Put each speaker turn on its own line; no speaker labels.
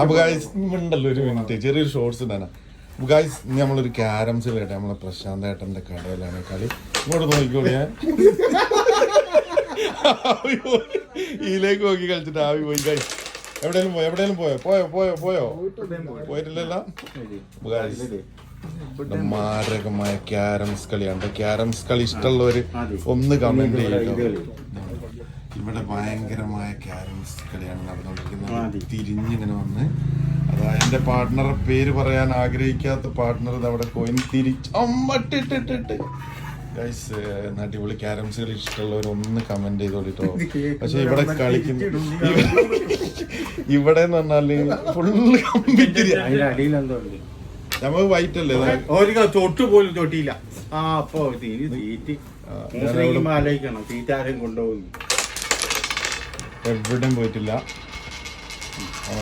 അപ്പൊ ഗായ്സ് ഉണ്ടല്ലോ ഒരു മിനിറ്റ് ചെറിയൊരു ഷോർട്സ് ഉണ്ടാണ് ഗായ്സ് ഇനി നമ്മളൊരു ക്യാരംസ് കേട്ടെ നമ്മളെ പ്രശാന്ത് ഏട്ടന്റെ കടയിലാണ് കളി. ഇങ്ങോട്ട് നോക്കിക്കോളൂ ഞാൻ. ഇതിലേക്ക് നോക്കി കളിച്ചിട്ട് ആവി പോയി. ഗായ്സ് എവിടെയെങ്കിലും പോയോ? എവിടെയെങ്കിലും പോയോ? പോയോ? പോയോ? പോയോ? പോയിട്ടില്ലല്ലോ? ഗായ്സ് മാരകമായ ക്യാരംസ് കളിയാണ്. ക്യാരംസ് കളി ഇഷ്ടമുള്ളവര് ഒന്ന് കമന്റ് ചെയ്യട്ടോ ഇവിടെ ഭയങ്കരമായ ക്യാരംസ് കളിയാണ് നടന്നുകൊണ്ടിരിക്കുന്നത്. തിരിഞ്ഞിങ്ങനെ വന്ന്. അതാ എന്റെ പാർട്ണർ പേര് പറയാൻ ആഗ്രഹിക്കാത്ത പാർട്ട്ണർ ഇത് അവിടെ കോയിൻ തിരിച്ച് അമ്മട്ടിട്ടിട്ടിട്ട് ഗൈസ് അടിപൊളി ക്യാരംസ് കളി ഇഷ്ടമുള്ളവർ ഒന്ന് കമന്റ് ചെയ്തോളിട്ടോ പക്ഷെ ഇവിടെ കളിക്കുന്ന ഇവിടെ എന്ന് പറഞ്ഞാൽ ഫുള്ള് കമ്പിത്തിരി നമുക്ക് വൈറ്റ് അല്ലേ?
ഒരു തൊട്ട് പോലും തൊട്ടിയില്ല. ആ അപ്പൊ തീറ്റി ആലോചിക്കണം. തീറ്റ ആരും കൊണ്ടുപോകുന്നു.
എവിടെയും പോയിട്ടില്ല.